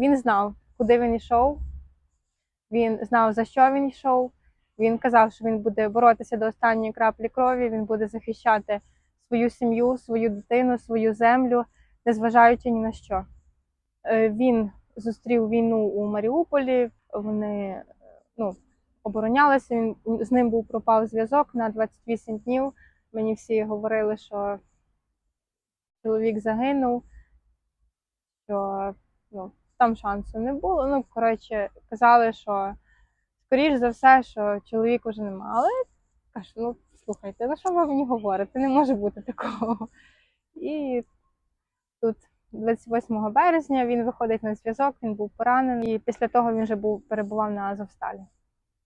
Він знав, куди він йшов, він знав, за що він йшов. Він казав, що він буде боротися до останньої краплі крові, він буде захищати свою сім'ю, свою дитину, свою землю, незважаючи ні на що. Е, Він зустрів війну у Маріуполі, вони ну, оборонялися. Він з ним був пропав зв'язок на 28 днів. Мені всі говорили, що чоловік загинув, що ну, там шансу не було. Ну, коротше, казали, що скоріш за все, що чоловік уже нема. Але кажу, ну слухайте, ну що ви мені говорите? Не може бути такого. І тут 28 березня він виходить на зв'язок, він був поранений, і після того він вже був перебував на Азовсталі.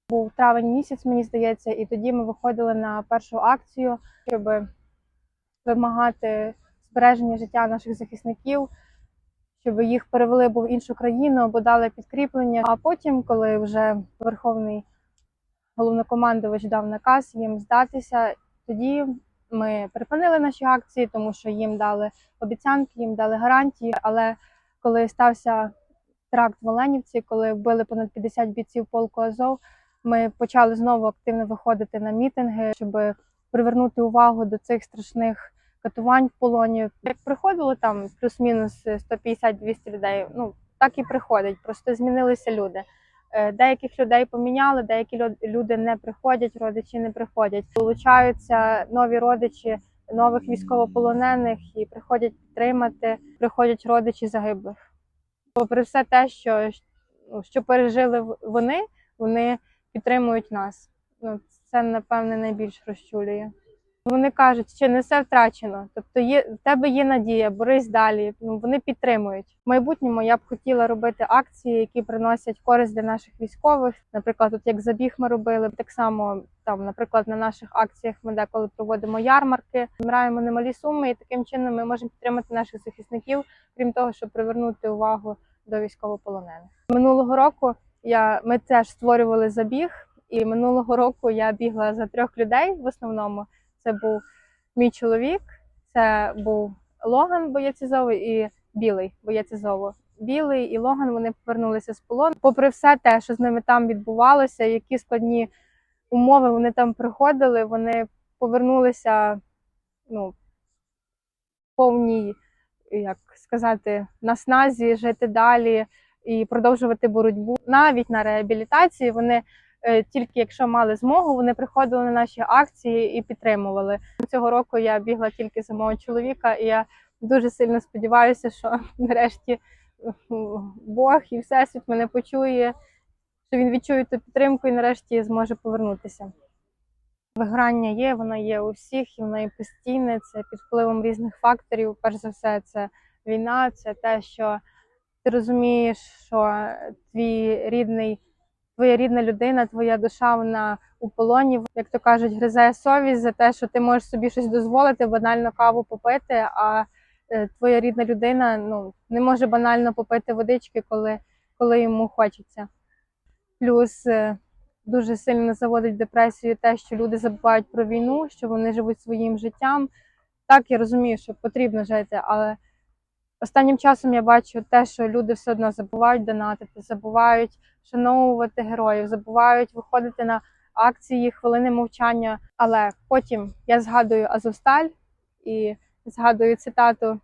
Був травень місяць, мені здається, і тоді ми виходили на першу акцію, щоб вимагати збереження життя наших захисників, щоб їх перевели в іншу країну, або дали підкріплення. А потім, коли вже Верховний головнокомандувач дав наказ їм здатися, тоді ми припинили наші акції, тому що їм дали обіцянки, їм дали гарантії. Але коли стався теракт в Оленівці, коли вбили понад 50 бійців полку Азов, ми почали знову активно виходити на мітинги, щоб привернути увагу до цих страшних катувань в полоні. Як приходило там плюс-мінус 150-200 людей, ну так і приходять, просто змінилися люди. Е, Деяких людей поміняли, деякі люди не приходять, родичі не приходять. Долучаються нові родичі нових військовополонених і приходять підтримати, приходять родичі загиблих. Попри все те, що, ну, що пережили вони, вони підтримують нас. Ну, це, напевне, найбільш розчулює. Вони кажуть, що не все втрачено. Тобто є в тебе є надія, борись далі. Ну вони підтримують. В майбутньому я б хотіла робити акції, які приносять користь для наших військових. Наприклад, от як забіг ми робили, так само там, наприклад, на наших акціях ми деколи проводимо ярмарки, збираємо немалі суми, і таким чином ми можемо підтримати наших захисників, крім того, щоб привернути увагу до військовополонених. Минулого року я ми теж створювали забіг, і минулого року я бігла за трьох людей в основному. Це був мій чоловік, це був Логан боєць і Білий боєць. Білий і Логан вони повернулися з полону. Попри все те, що з ними там відбувалося, які складні умови вони там приходили, вони повернулися ну, повній, як сказати, насназі жити далі і продовжувати боротьбу. Навіть на реабілітації вони тільки якщо мали змогу, вони приходили на наші акції і підтримували. Цього року я бігла тільки за мого чоловіка, і я дуже сильно сподіваюся, що нарешті е, Бог і Всесвіт мене почує, що він відчує ту підтримку і нарешті зможе повернутися. Виграння є, воно є у всіх, і воно є постійне. Це під впливом різних факторів. Перш за все, це війна, це те, що ти розумієш, що твій рідний твоя рідна людина, твоя душа, вона у полоні, як то кажуть, гризе совість за те, що ти можеш собі щось дозволити, банально каву попити, а е, твоя рідна людина ну, не може банально попити водички, коли, коли йому хочеться. Плюс е, дуже сильно заводить депресію те, що люди забувають про війну, що вони живуть своїм життям. Так, я розумію, що потрібно жити, але Останнім часом я бачу те, що люди все одно забувають донатити, забувають шановувати героїв, забувають виходити на акції, хвилини мовчання. Але потім я згадую Азовсталь і згадую цитату.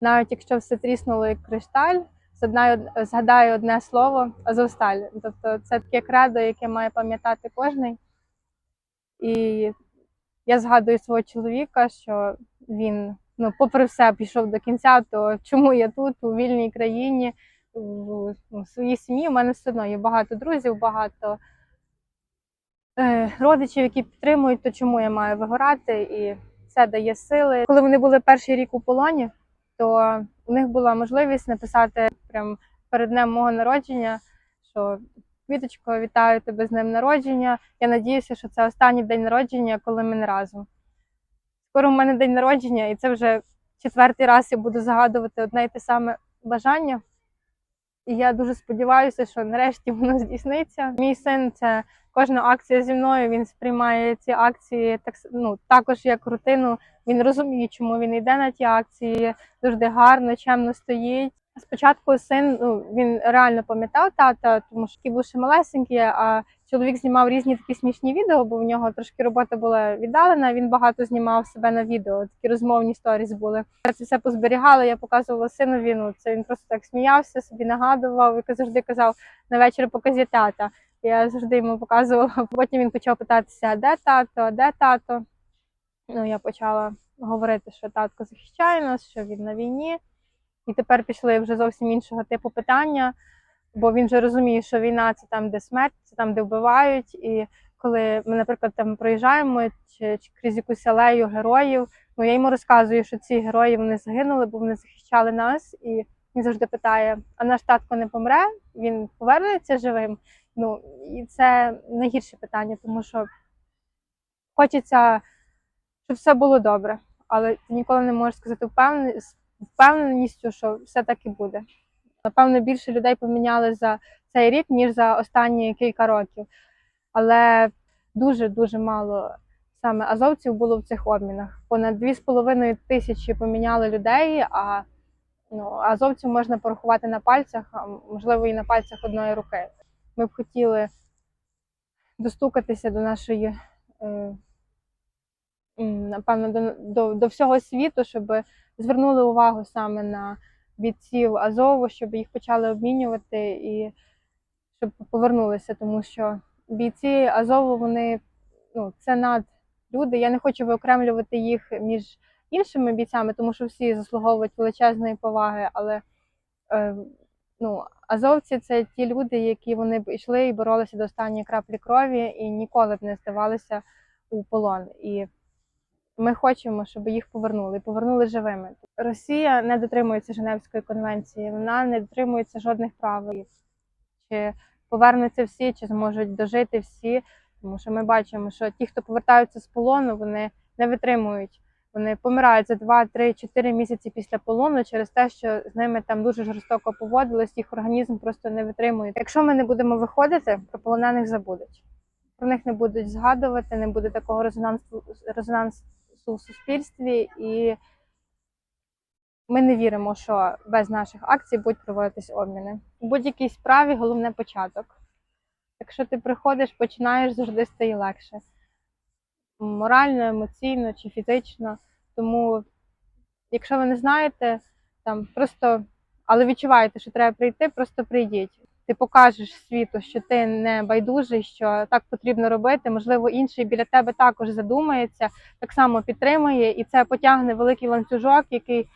Навіть якщо все тріснуло як кришталь, згадаю, згадаю одне слово Азовсталь. Тобто це таке кредо, яке має пам'ятати кожний. І я згадую свого чоловіка, що він, ну, попри все, пішов до кінця, то чому я тут, у вільній країні, в, в своїй сім'ї. У мене все одно є багато друзів, багато е, родичів, які підтримують, то чому я маю вигорати, і це дає сили. Коли вони були перший рік у полоні, то у них була можливість написати прям перед днем мого народження, що Квіточко, вітаю тебе з днем народження. Я надіюся, що це останній день народження, коли ми не разом. Скоро у мене день народження, і це вже четвертий раз я буду загадувати одне й те саме бажання. І я дуже сподіваюся, що нарешті воно здійсниться. Мій син це кожна акція зі мною. Він сприймає ці акції так ну, також як рутину. Він розуміє, чому він йде на ті акції, завжди гарно, чемно стоїть. Спочатку син ну він реально пам'ятав тата, тому що такий був ще малесенький, а чоловік знімав різні такі смішні відео, бо в нього трошки робота була віддалена. Він багато знімав себе на відео. Такі розмовні сторіс були. Я це все позберігала. Я показувала синові. Ну це він просто так сміявся, собі нагадував і завжди казав на вечір покажи тата. Я завжди йому показувала. Потім він почав питатися, де тато, де тато. Ну я почала говорити, що татко захищає нас, що він на війні. І тепер пішли вже зовсім іншого типу питання, бо він вже розуміє, що війна це там, де смерть, це там, де вбивають. І коли ми, наприклад, там проїжджаємо чи, чи крізь якусь алею героїв, ну я йому розказую, що ці герої вони загинули, бо вони захищали нас. І він завжди питає: а наш татко не помре? Він повернеться живим? Ну і це найгірше питання, тому що хочеться, щоб все було добре, але ти ніколи не можеш сказати впевнений з впевненістю, що все так і буде. Напевно, більше людей поміняли за цей рік, ніж за останні кілька років. Але дуже дуже мало саме азовців було в цих обмінах. Понад 2,5 тисячі поміняли людей, а ну, азовців можна порахувати на пальцях, а можливо, і на пальцях одної руки. Ми б хотіли достукатися до нашої, е, напевно, до, до, до всього світу, щоб звернули увагу саме на бійців Азову, щоб їх почали обмінювати і щоб повернулися, тому що бійці Азову вони ну це над люди. Я не хочу виокремлювати їх між іншими бійцями, тому що всі заслуговують величезної поваги, але е, ну, азовці це ті люди, які вони б йшли і боролися до останньої краплі крові і ніколи б не здавалися у полон. І ми хочемо, щоб їх повернули, повернули живими. Росія не дотримується Женевської конвенції, вона не дотримується жодних правил. Чи повернуться всі, чи зможуть дожити всі. Тому що ми бачимо, що ті, хто повертаються з полону, вони не витримують. Вони помирають за 2, 3, 4 місяці після полону через те, що з ними там дуже жорстоко поводились, їх організм просто не витримує. Якщо ми не будемо виходити, про полонених забудуть. Про них не будуть згадувати, не буде такого резонансу, резонансу в суспільстві, і ми не віримо, що без наших акцій будуть проводитись обміни. У будь-якій справі головне початок. Якщо ти приходиш, починаєш, завжди стає легше. Морально, емоційно чи фізично. Тому, якщо ви не знаєте, там просто, але відчуваєте, що треба прийти, просто прийдіть. Ти покажеш світу, що ти не байдужий, що так потрібно робити. Можливо, інший біля тебе також задумається, так само підтримує, і це потягне великий ланцюжок, який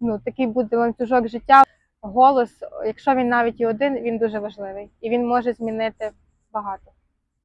ну такий буде ланцюжок життя. Голос, якщо він навіть і один, він дуже важливий і він може змінити багато.